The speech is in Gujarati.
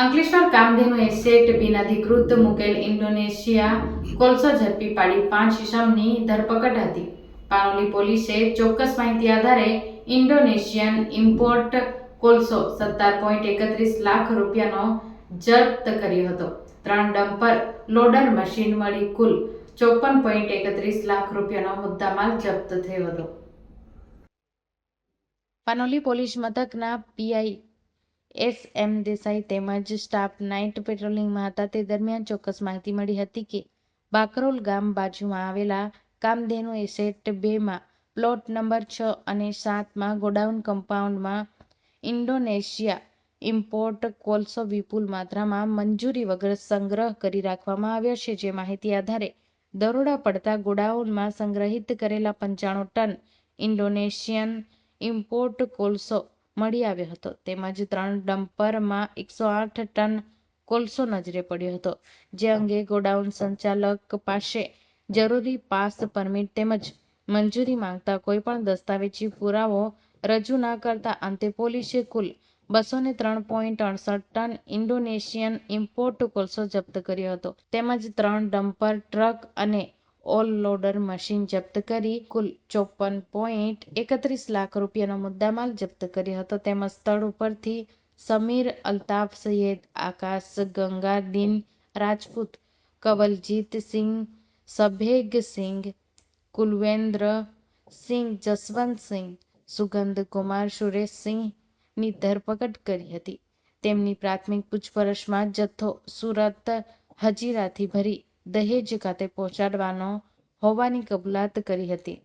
અંકલેશ્વર કામધેનુ એસેટ બિનાધિકૃત મુકેલ ઇન્ડોનેશિયા કોલસો ઝડપી પાડી પાંચ ઇસમની ધરપકડ હતી. પાનોલી પોલીસે ચોક્કસ માહિતી આધારે ઇન્ડોનેશિયન ઇમ્પોર્ટ કોલસો સત્તર પોઈન્ટ એકત્રીસ લાખ રૂપિયાનો જપ્ત કર્યો હતો. ત્રણ ડમ્પર, લોડર મશીન મળી કુલ ચોપન પોઈન્ટ એકત્રીસ લાખ રૂપિયાનો મુદ્દામાલ જપ્ત થયો હતો. પાનોલી પોલીસ મથકના પીઆઈ એસ એમ દેસાઈ તેમજ સ્ટાફ નાઇટ પેટ્રોલિંગમાં હતા. તે દરમિયાન ચોક્કસ માહિતી મળી હતી કે બાકરોલ ગામ બાજુમાં આવેલા કામધેનુ એસેટ બેમાં પ્લોટ નંબર છ અને સાતમાં ગોડાઉન કમ્પાઉન્ડમાં ઇન્ડોનેશિયા ઇમ્પોર્ટ કોલસો વિપુલ માત્રામાં મંજૂરી વગર સંગ્રહ કરી રાખવામાં આવ્યો છે. જે માહિતી આધારે દરોડા પડતા ગોડાઉનમાં સંગ્રહિત કરેલા પંચાણું ટન ઇન્ડોનેશિયન ઇમ્પોર્ટ કોલસો મળી આવ્યો હતો. તેમજ ત્રણ ડમ્પરમાં એકસો આઠ ટન કોલસો નજરે પડ્યો હતો. જે અંગે ગોડાઉન સંચાલક પાસે જરૂરી પાસ પરમિટ તેમજ મંજૂરી માંગતા કોઈપણ દસ્તાવેજી પુરાવો રજૂ ન કરતા અંતે પોલીસે કુલ બસો ને ત્રણ પોઈન્ટ અડસઠ ટન ઇન્ડોનેશિયન ઇમ્પોર્ટ કોલસો જપ્ત કર્યો હતો. તેમજ ત્રણ ડમ્પર ટ્રક અને ઓલ લોડર મશીન જપ્ત કરી, કુલ ચોપન પોઈન્ટ એકત્રીસ લાખ રૂપિયાનો મુદ્દામાલ જપ્ત કર્યો હતો. તેમજ સ્થળ ઉપરથી સમીર અલ્તાફ સૈયદ, આકાશ ગંગાદીન રાજપૂત, કવલજીત સિંહ, સભેગ સિંઘ, કુલવેન્દ્ર સિંહ જસવંત સિંહ સુગંધ કુમાર, સુરેશ સિંહની ધરપકડ કરી હતી. તેમની પ્રાથમિક પૂછપરછમાં જથ્થો સુરત હજીરાથી ભરી દહેજ ખાતે પહોંચાડવાનો હોવાની કબૂલાત કરી હતી.